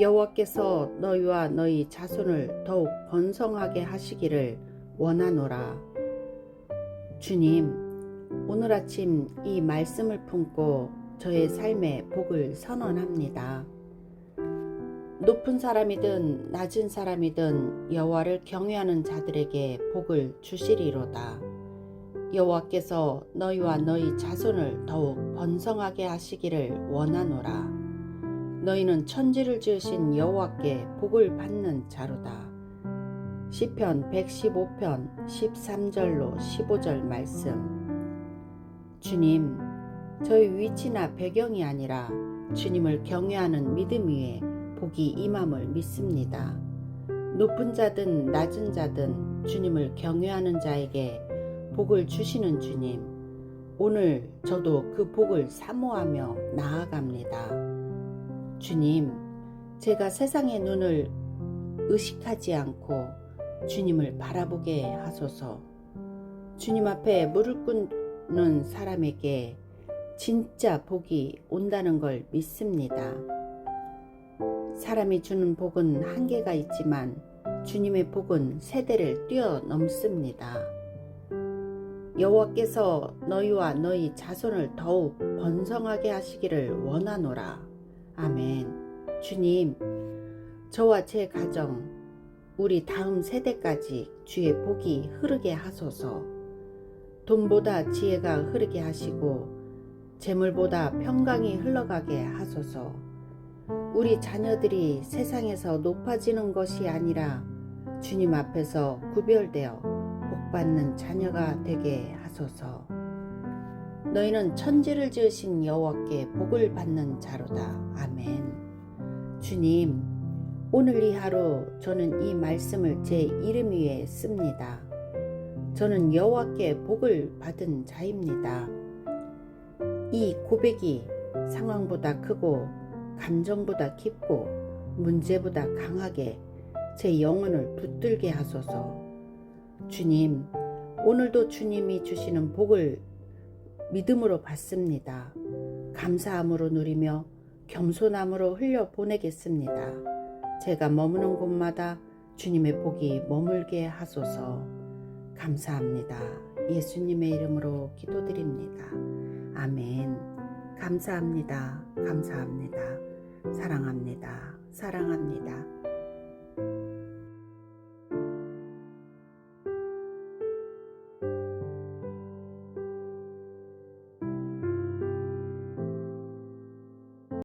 여호와께서 너희와 너희 자손을 더욱 번성하게 하시기를 원하노라. 주님, 오늘 아침 이 말씀을 품고 저의 삶에 복을 선언합니다. 높은 사람이든 낮은 사람이든 여호와를 경외하는 자들에게 복을 주시리로다. 여호와께서 너희와 너희 자손을 더욱 번성하게 하시기를 원하노라. 너희는 천지를 지으신 여호와께 복을 받는 자로다. 시편 115편 13절로 15절 말씀. 주님, 저희 위치나 배경이 아니라 주님을 경외하는 믿음 위에 복이 임함을 믿습니다. 높은 자든 낮은 자든 주님을 경외하는 자에게 복을 주시는 주님. 오늘 저도 그 복을 사모하며 나아갑니다. 주님, 제가 세상의 눈을 의식하지 않고 주님을 바라보게 하소서. 주님 앞에 무릎 꿇는 사람에게 진짜 복이 온다는 걸 믿습니다. 사람이 주는 복은 한계가 있지만 주님의 복은 세대를 뛰어넘습니다. 여호와께서 너희와 너희 자손을 더욱 번성하게 하시기를 원하노라. 아멘. 주님, 저와 제 가정, 우리 다음 세대까지 주의 복이 흐르게 하소서. 돈보다 지혜가 흐르게 하시고 재물보다 평강이 흘러가게 하소서. 우리 자녀들이 세상에서 높아지는 것이 아니라 주님 앞에서 구별되어 복받는 자녀가 되게 하소서. 너희는 천지를 지으신 여호와께 복을 받는 자로다. 아멘. 주님, 오늘 이 하루 저는 이 말씀을 제 이름 위에 씁니다. 저는 여호와께 복을 받은 자입니다. 이 고백이 상황보다 크고 감정보다 깊고 문제보다 강하게 제 영혼을 붙들게 하소서. 주님, 오늘도 주님이 주시는 복을 믿음으로 받습니다. 감사함으로 누리며 겸손함으로 흘려 보내겠습니다. 제가 머무는 곳마다 주님의 복이 머물게 하소서. 감사합니다. 예수님의 이름으로 기도드립니다. 아멘. 감사합니다. 감사합니다. 사랑합니다. 사랑합니다.